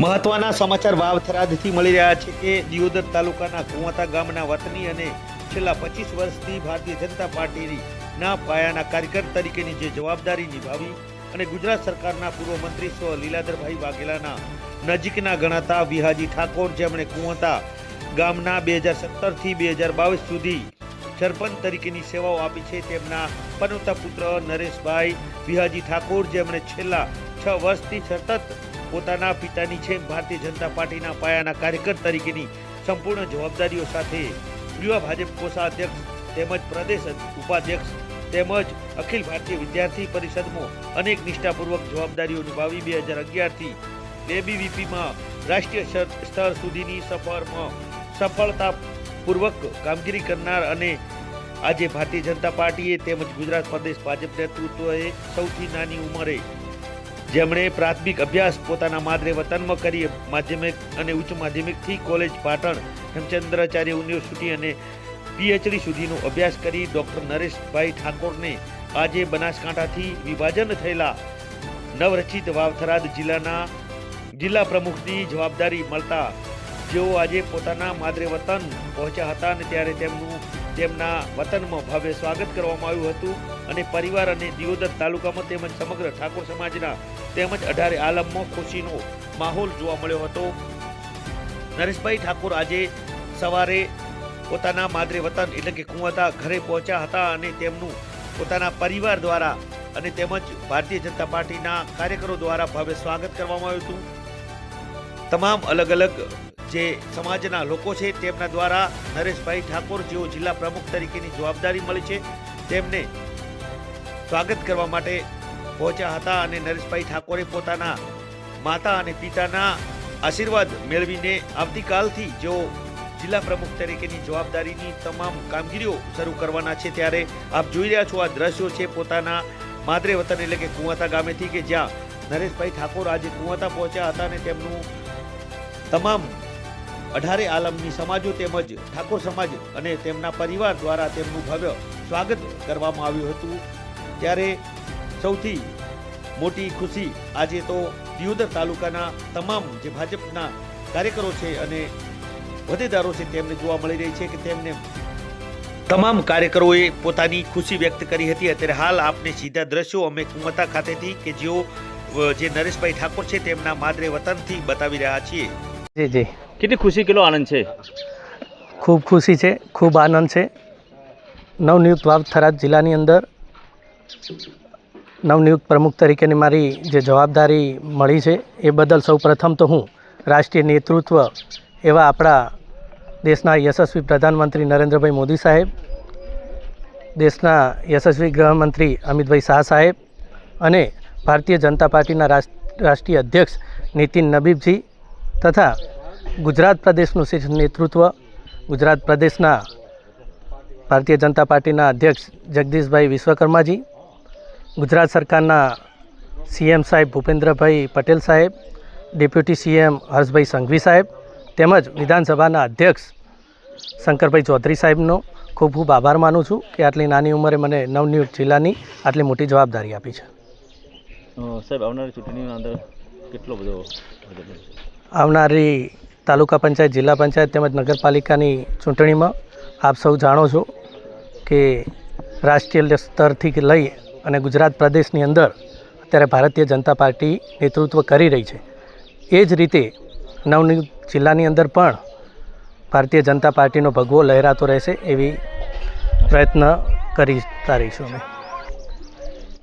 મહત્વના સમાચાર વાવથરાદથી મળી રહ્યા છે કે દિયોદર તાલુકાના કુંવતા ગામના વતની અને છેલ્લા પચીસ વર્ષથી ભારતીય જનતા પાર્ટીની ના પાયાના કાર્યકર તરીકેની જે જવાબદારી નિભાવી અને ગુજરાત સરકારના પૂર્વ મંત્રી સ્વ લીલાધરભાઈ વાઘેલાના નજીકના ગણાતા વિહાજી ઠાકોર જેમણે કુંવતા ગામના બે હજાર સત્તરથી બે હજાર બાવીસ સુધી સરપંચ તરીકેની સેવાઓ આપી છે તેમના પનોતા પુત્ર નરેશભાઈ વિહાજી ઠાકોર જેમણે છેલ્લા છ વર્ષથી સતત પોતાના પિતાની જેમ ભારતીય જનતા પાર્ટીના પાયાના કાર્યકર તરીકેની સંપૂર્ણ જવાબદારીઓ સાથે યુવા ભાજપ કોષાધ્યક્ષ તેમજ પ્રદેશ ઉપાધ્યક્ષ તેમજ અખિલ ભારતીય વિદ્યાર્થી પરિષદમાં અનેક નિષ્ઠાપૂર્વક જવાબદારીઓ નિભાવી બે હજાર અગિયારથી એબીવીપીમાં રાષ્ટ્રીય સ્તર- સુધીની સફરમાં સફળતાપૂર્વક કામગીરી કરનાર અને આજે ભારતીય જનતા પાર્ટીએ તેમજ ગુજરાત પ્રદેશ ભાજપ નેતૃત્વએ સૌથી નાની ઉંમરે જેમણે પ્રાથમિક અભ્યાસ પોતાના માદરે વતનમાં કરી માધ્યમિક અને ઉચ્ચ માધ્યમિકથી કોલેજ પાટણ, હેમચંદ્રાચાર્ય યુનિવર્સિટી અને પીએચડી સુધીનો અભ્યાસ કરી ડૉક્ટર નરેશભાઈ ઠાકોરને આજે બનાસકાંઠાથી વિભાજન થયેલા નવરચિત વાવથરાદ જિલ્લાના જિલ્લા પ્રમુખની જવાબદારી મળતા જેઓ આજે પોતાના માદરે વતન પહોંચ્યા હતા અને ત્યારે તેમનું તેમના વતનમાં ભવ્ય સ્વાગત કરવામાં આવ્યું હતું અને પરિવાર અને દિયોદર તાલુકામાં તેમજ સમગ્ર ઠાકોર સમાજના તેમજ અઢારે આલમમાં ખુશીનો માહોલ જોવા મળ્યો હતો. નરેશભાઈ ઠાકોર આજે સવારે પોતાના માદરે વતન એટલે કે કુંવતા ઘરે પહોંચ્યા હતા અને તેમનું પોતાના પરિવાર દ્વારા અને તેમજ ભારતીય જનતા પાર્ટીના કાર્યકરો દ્વારા ભવ્ય સ્વાગત કરવામાં આવ્યું હતું. તમામ અલગ અલગ જે સમાજના લોકો છે તેમના દ્વારા નરેશભાઈ ઠાકોર જેઓ જિલ્લા પ્રમુખ તરીકેની જવાબદારી મળી છે, તેમને સ્વાગત કરવા માટે પહોંચ્યા હતા અને નરેશભાઈ ઠાકોરે પોતાના માતા અને પિતાના આશીર્વાદ મેળવીને આવતીકાલથી જેઓ જિલ્લા પ્રમુખ તરીકેની જવાબદારીની તમામ કામગીરીઓ શરૂ કરવાના છે ત્યારે આપ જોઈ રહ્યા છો આ દ્રશ્યો છે પોતાના માદરે વતન એટલે કે કુંવાતા ગામેથી કે જ્યાં નરેશભાઈ ઠાકોર આજે કુંવાતા પહોંચ્યા હતા અને તેમનું તમામ અઢારે આલમની સમાજો તેમજ ઠાકોર સમાજ અને તેમના પરિવાર દ્વારા તેમનું ભવ્ય સ્વાગત કરવામાં આવ્યું હતું. ત્યારે સૌથી મોટી ખુશી આજે તો દિયોદર તાલુકાના તમામ જે ભાજપના કાર્યકરો છે અને હોદ્દેદારો છે તેમને જોવા મળી રહી છે કે તેમને તમામ કાર્યકરોએ પોતાની ખુશી વ્યક્ત કરી હતી. અત્યારે હાલ આપને સીધા દ્રશ્યો અમે કુમતા ખાતેથી કે જેઓ જે નરેશભાઈ ઠાકોર છે તેમના માદરે વતનથી બતાવી રહ્યા છીએ. જી જી. કેટલી ખુશી, કેટલો આનંદ છે? ખૂબ ખુશી છે, ખૂબ આનંદ છે. નવનિયુક્ત વાવ થરાદ જિલ્લાની અંદર નવનિયુક્ત પ્રમુખ તરીકેની મારી જે જવાબદારી મળી છે, એ બદલ સૌ પ્રથમ તો હું રાષ્ટ્રીય નેતૃત્વ એવા આપણા દેશના યશસ્વી પ્રધાનમંત્રી નરેન્દ્રભાઈ મોદી સાહેબ, દેશના યશસ્વી ગૃહમંત્રી અમિતભાઈ શાહ સાહેબ અને ભારતીય જનતા પાર્ટીના રાષ્ટ્રીય અધ્યક્ષ નીતિન નબીબજી તથા ગુજરાત પ્રદેશનું શીર્ષ નેતૃત્વ ગુજરાત પ્રદેશના ભારતીય જનતા પાર્ટીના અધ્યક્ષ જગદીશભાઈ વિશ્વકર્માજી ગુજરાત સરકારના સીએમ સાહેબ ભૂપેન્દ્રભાઈ પટેલ સાહેબ ડેપ્યુટી સીએમ હર્ષભાઈ સંઘવી સાહેબ તેમજ વિધાનસભાના અધ્યક્ષ શંકરભાઈ ચૌધરી સાહેબનો ખૂબ ખૂબ આભાર માનું છું કે આટલી નાની ઉંમરે મને નવનિયુક્ત જિલ્લાની આટલી મોટી જવાબદારી આપી છે. સાહેબ આવનારી ચૂંટણીની અંદર કેટલો બધો આવનારી તાલુકા પંચાયત, જિલ્લા પંચાયત તેમજ નગરપાલિકાની ચૂંટણીમાં આપ સૌ જાણો છો કે રાષ્ટ્રીય સ્તરથી લઈ અને ગુજરાત પ્રદેશની અંદર અત્યારે ભારતીય જનતા પાર્ટી નેતૃત્વ કરી રહી છે. એ જ રીતે નવની જિલ્લાની અંદર પણ ભારતીય જનતા પાર્ટીનો ભગવો લહેરાતો રહેશે એવી પ્રયત્ન કરી રહીશું અમે.